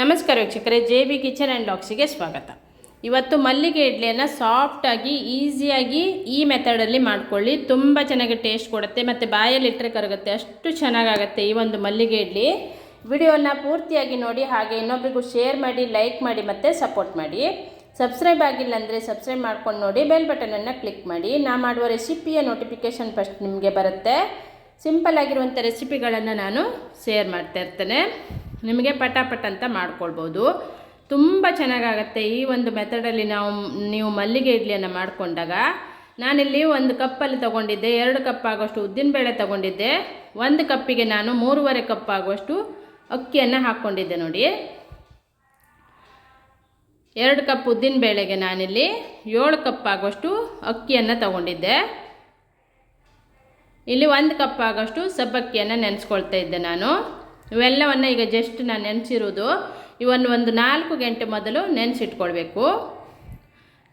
ನಮಸ್ಕಾರ ವೀಕ್ಷಕರೇ, J B kitchen and ಲಾಕ್ಸಿಗೆ ಸ್ವಾಗತ. ಇವತ್ತು ಮಲ್ಲಿಗೆ ಇಡ್ಲಿಯನ್ನು ಸಾಫ್ಟಾಗಿ ಈಸಿಯಾಗಿ ಈ ಮೆಥಡಲ್ಲಿ ಮಾಡ್ಕೊಳ್ಳಿ. ತುಂಬ ಚೆನ್ನಾಗಿ ಟೇಸ್ಟ್ ಕೊಡುತ್ತೆ ಮತ್ತು ಬಾಯಲ್ಲಿ ಇಟ್ಟರೆ ಕರಗುತ್ತೆ. ಅಷ್ಟು ಚೆನ್ನಾಗಾಗುತ್ತೆ ಈ ಒಂದು ಮಲ್ಲಿಗೆ ಇಡ್ಲಿ. ವಿಡಿಯೋನ ಪೂರ್ತಿಯಾಗಿ ನೋಡಿ, ಹಾಗೆ ಇನ್ನೊಬ್ರಿಗೂ ಶೇರ್ ಮಾಡಿ ಲೈಕ್ ಮಾಡಿ ಮತ್ತು ಸಪೋರ್ಟ್ ಮಾಡಿ. ಸಬ್ಸ್ಕ್ರೈಬ್ ಆಗಿಲ್ಲ ಅಂದರೆ ಸಬ್ಸ್ಕ್ರೈಬ್ ಮಾಡ್ಕೊಂಡು ನೋಡಿ ಬೆಲ್ ಬಟನನ್ನು ಕ್ಲಿಕ್ ಮಾಡಿ. ನಾ ಮಾಡುವ ರೆಸಿಪಿಯ ನೋಟಿಫಿಕೇಷನ್ ಫಸ್ಟ್ ನಿಮಗೆ ಬರುತ್ತೆ. ಸಿಂಪಲ್ ಆಗಿರುವಂಥ ರೆಸಿಪಿಗಳನ್ನು ನಾನು ಶೇರ್ ಮಾಡ್ತಾ ಇರ್ತೇನೆ. ನಿಮಗೆ ಪಟಾಪಟ್ ಅಂತ ಮಾಡ್ಕೊಳ್ಬೋದು. ತುಂಬ ಚೆನ್ನಾಗಾಗತ್ತೆ ಈ ಒಂದು ಮೆಥಡಲ್ಲಿ ನಾವು, ನೀವು ಮಲ್ಲಿಗೆ ಇಡ್ಲಿಯನ್ನು ಮಾಡಿಕೊಂಡಾಗ. ನಾನಿಲ್ಲಿ ಒಂದು ಕಪ್ಪಲ್ಲಿ ತೊಗೊಂಡಿದ್ದೆ, ಎರಡು ಕಪ್ ಆಗುವಷ್ಟು ಉದ್ದಿನಬೇಳೆ ತೊಗೊಂಡಿದ್ದೆ. ಒಂದು ಕಪ್ಪಿಗೆ ನಾನು ಮೂರುವರೆ ಕಪ್ ಆಗುವಷ್ಟು ಅಕ್ಕಿಯನ್ನು ಹಾಕ್ಕೊಂಡಿದ್ದೆ ನೋಡಿ. ಎರಡು ಕಪ್ ಉದ್ದಿನಬೇಳೆಗೆ ನಾನಿಲ್ಲಿ ಏಳು ಕಪ್ ಆಗುವಷ್ಟು ಅಕ್ಕಿಯನ್ನು ತಗೊಂಡಿದ್ದೆ. ಇಲ್ಲಿ ಒಂದು ಕಪ್ ಆಗೋಷ್ಟು ಸಬ್ಬಕ್ಕಿಯನ್ನು ನೆನೆಸ್ಕೊಳ್ತಾ ಇದ್ದೆ ನಾನು. ಇವೆಲ್ಲವನ್ನು ಈಗ ಜಸ್ಟ್ ನಾನು ನೆನೆಸಿರೋದು. ಇವನ್ನು ಒಂದು ನಾಲ್ಕು ಗಂಟೆ ಮೊದಲು ನೆನೆಸಿಟ್ಕೊಳ್ಬೇಕು.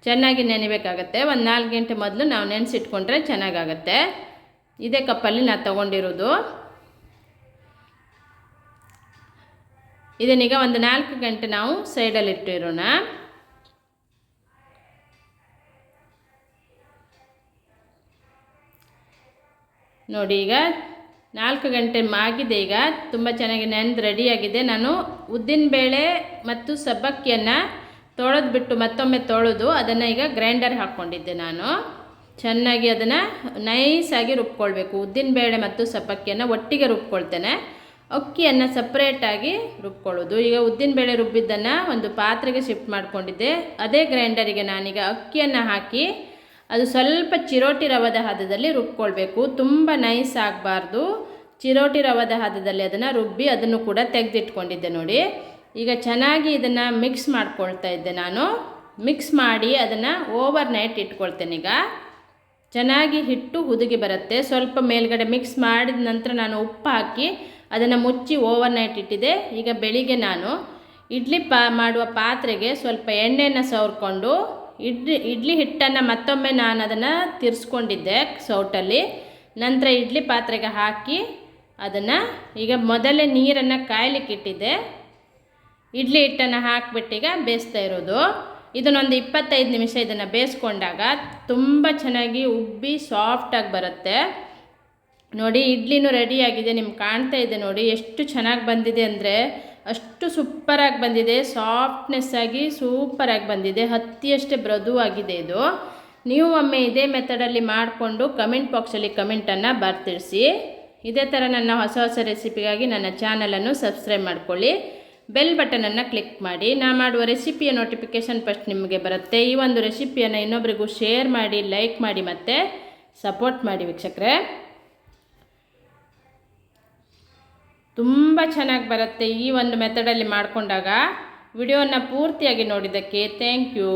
ಚೆನ್ನಾಗಿ ನೆನೆಬೇಕಾಗತ್ತೆ. ಒಂದು ನಾಲ್ಕು ಗಂಟೆ ಮೊದಲು ನಾವು ನೆನೆಸಿಟ್ಕೊಂಡ್ರೆ ಚೆನ್ನಾಗಾಗತ್ತೆ. ಇದೇ ಕಪ್ಪಲ್ಲಿ ನಾನು ತಗೊಂಡಿರೋದು. ಇದನ್ನೀಗ ಒಂದು ನಾಲ್ಕು ಗಂಟೆ ನಾವು ಸೈಡಲ್ಲಿ ಇಟ್ಟಿರೋಣ. ನೋಡಿ ಈಗ ನಾಲ್ಕು ಗಂಟೆ ಆಗಿದೆ ಈಗ. ತುಂಬ ಚೆನ್ನಾಗಿ ನೆನೆದು ರೆಡಿಯಾಗಿದೆ. ನಾನು ಉದ್ದಿನಬೇಳೆ ಮತ್ತು ಸಬ್ಬಕ್ಕಿಯನ್ನು ತೊಳೆದು ಬಿಟ್ಟು ಮತ್ತೊಮ್ಮೆ ತೊಳೆದು ಅದನ್ನು ಈಗ ಗ್ರೈಂಡರ್ ಹಾಕ್ಕೊಂಡಿದ್ದೆ ನಾನು. ಚೆನ್ನಾಗಿ ಅದನ್ನು ನೈಸಾಗಿ ರುಬ್ಕೊಳ್ಬೇಕು. ಉದ್ದಿನಬೇಳೆ ಮತ್ತು ಸಬ್ಬಕ್ಕಿಯನ್ನು ಒಟ್ಟಿಗೆ ರುಬ್ಕೊಳ್ತೇನೆ. ಅಕ್ಕಿಯನ್ನು ಸಪ್ರೇಟಾಗಿ ರುಬ್ಕೊಳ್ಳೋದು. ಈಗ ಉದ್ದಿನಬೇಳೆ ರುಬ್ಬಿದ್ದನ್ನು ಒಂದು ಪಾತ್ರೆಗೆ ಶಿಫ್ಟ್ ಮಾಡಿಕೊಂಡಿದ್ದೆ. ಅದೇ ಗ್ರೈಂಡರಿಗೆ ನಾನೀಗ ಅಕ್ಕಿಯನ್ನು ಹಾಕಿ ಅದು ಸ್ವಲ್ಪ ಚಿರೋಟಿ ರವದ ಹದದಲ್ಲಿ ರುಬ್ಕೊಳ್ಬೇಕು. ತುಂಬ ನೈಸ್ ಆಗಬಾರ್ದು. ಚಿರೋಟಿ ರವದ ಹದದಲ್ಲಿ ಅದನ್ನು ರುಬ್ಬಿ ಅದನ್ನು ಕೂಡ ತೆಗೆದಿಟ್ಕೊಂಡಿದ್ದೆ ನೋಡಿ. ಈಗ ಚೆನ್ನಾಗಿ ಇದನ್ನು ಮಿಕ್ಸ್ ಮಾಡ್ಕೊಳ್ತಾ ಇದ್ದೆ ನಾನು. ಮಿಕ್ಸ್ ಮಾಡಿ ಅದನ್ನು ಓವರ್ ನೈಟ್ ಇಟ್ಕೊಳ್ತೇನೆ ಈಗ. ಚೆನ್ನಾಗಿ ಹಿಟ್ಟು ಹುದುಗಿ ಬರುತ್ತೆ. ಸ್ವಲ್ಪ ಮೇಲ್ಗಡೆ ಮಿಕ್ಸ್ ಮಾಡಿದ ನಂತರ ನಾನು ಉಪ್ಪು ಹಾಕಿ ಅದನ್ನು ಮುಚ್ಚಿ ಓವರ್ ನೈಟ್ ಇಟ್ಟಿದೆ ಈಗ ಬೆಳಿಗ್ಗೆ ನಾನು ಇಡ್ಲಿ ಪಾ ಮಾಡುವ ಪಾತ್ರೆಗೆ ಸ್ವಲ್ಪ ಎಣ್ಣೆಯನ್ನು ಸವರ್ಕೊಂಡು ಇಡ್ಲಿ ಇಡ್ಲಿ ಹಿಟ್ಟನ್ನು ಮತ್ತೊಮ್ಮೆ ನಾನು ಅದನ್ನು ತಿರ್ಸ್ಕೊಂಡಿದ್ದೆ ಸೌಟಲ್ಲಿ. ನಂತರ ಇಡ್ಲಿ ಪಾತ್ರೆಗೆ ಹಾಕಿ ಅದನ್ನು ಈಗ ಮೊದಲೇ ನೀರನ್ನು ಕಾಯ್ಲಿಕ್ಕೆ ಇಟ್ಟಿದ್ದೆ. ಇಡ್ಲಿ ಹಿಟ್ಟನ್ನು ಹಾಕಿಬಿಟ್ಟೀಗ ಬೇಯಿಸ್ತಾ ಇರೋದು. ಇದನ್ನೊಂದು ಇಪ್ಪತ್ತೈದು ನಿಮಿಷ ಇದನ್ನು ಬೇಯಿಸ್ಕೊಂಡಾಗ ತುಂಬ ಚೆನ್ನಾಗಿ ಉಬ್ಬಿ ಸಾಫ್ಟಾಗಿ ಬರುತ್ತೆ. ನೋಡಿ, ಇಡ್ಲಿನೂ ರೆಡಿಯಾಗಿದೆ ನಿಮ್ಗೆ ಕಾಣ್ತಾ ಇದೆ ನೋಡಿ, ಎಷ್ಟು ಚೆನ್ನಾಗಿ ಬಂದಿದೆ ಅಂದರೆ ಅಷ್ಟು ಸೂಪರಾಗಿ ಬಂದಿದೆ. ಸಾಫ್ಟ್ನೆಸ್ ಆಗಿ ಸೂಪರಾಗಿ ಬಂದಿದೆ. ಹತ್ತಿಯಷ್ಟೇ ಮೃದುವಾಗಿದೆ ಇದು. ನೀವು ಒಮ್ಮೆ ಇದೇ ಮೆಥಡಲ್ಲಿ ಮಾಡಿಕೊಂಡು ಕಮೆಂಟ್ ಬಾಕ್ಸಲ್ಲಿ ಕಮೆಂಟನ್ನು ಬರ್ತಿರಿಸಿ. ಇದೇ ಥರ ನನ್ನ ಹೊಸ ಹೊಸ ರೆಸಿಪಿಗಾಗಿ ನನ್ನ ಚಾನಲನ್ನು ಸಬ್ಸ್ಕ್ರೈಬ್ ಮಾಡ್ಕೊಳ್ಳಿ. ಬೆಲ್ ಬಟನನ್ನು ಕ್ಲಿಕ್ ಮಾಡಿ. ನಾ ಮಾಡುವ ರೆಸಿಪಿಯ ನೋಟಿಫಿಕೇಶನ್ ಫಸ್ಟ್ ನಿಮಗೆ ಬರುತ್ತೆ. ಈ ಒಂದು ರೆಸಿಪಿಯನ್ನು ಇನ್ನೊಬ್ರಿಗೂ ಶೇರ್ ಮಾಡಿ ಲೈಕ್ ಮಾಡಿ ಮತ್ತು ಸಪೋರ್ಟ್ ಮಾಡಿ ವೀಕ್ಷಕರೇ. ತುಂಬ ಚೆನ್ನಾಗಿ ಬರುತ್ತೆ ಈ ಒಂದು ಮೆಥಡಲ್ಲಿ ಮಾಡಿಕೊಂಡಾಗ. ವಿಡಿಯೋನ ಪೂರ್ತಿಯಾಗಿ ನೋಡಿದ್ದಕ್ಕೆ ಥ್ಯಾಂಕ್ ಯು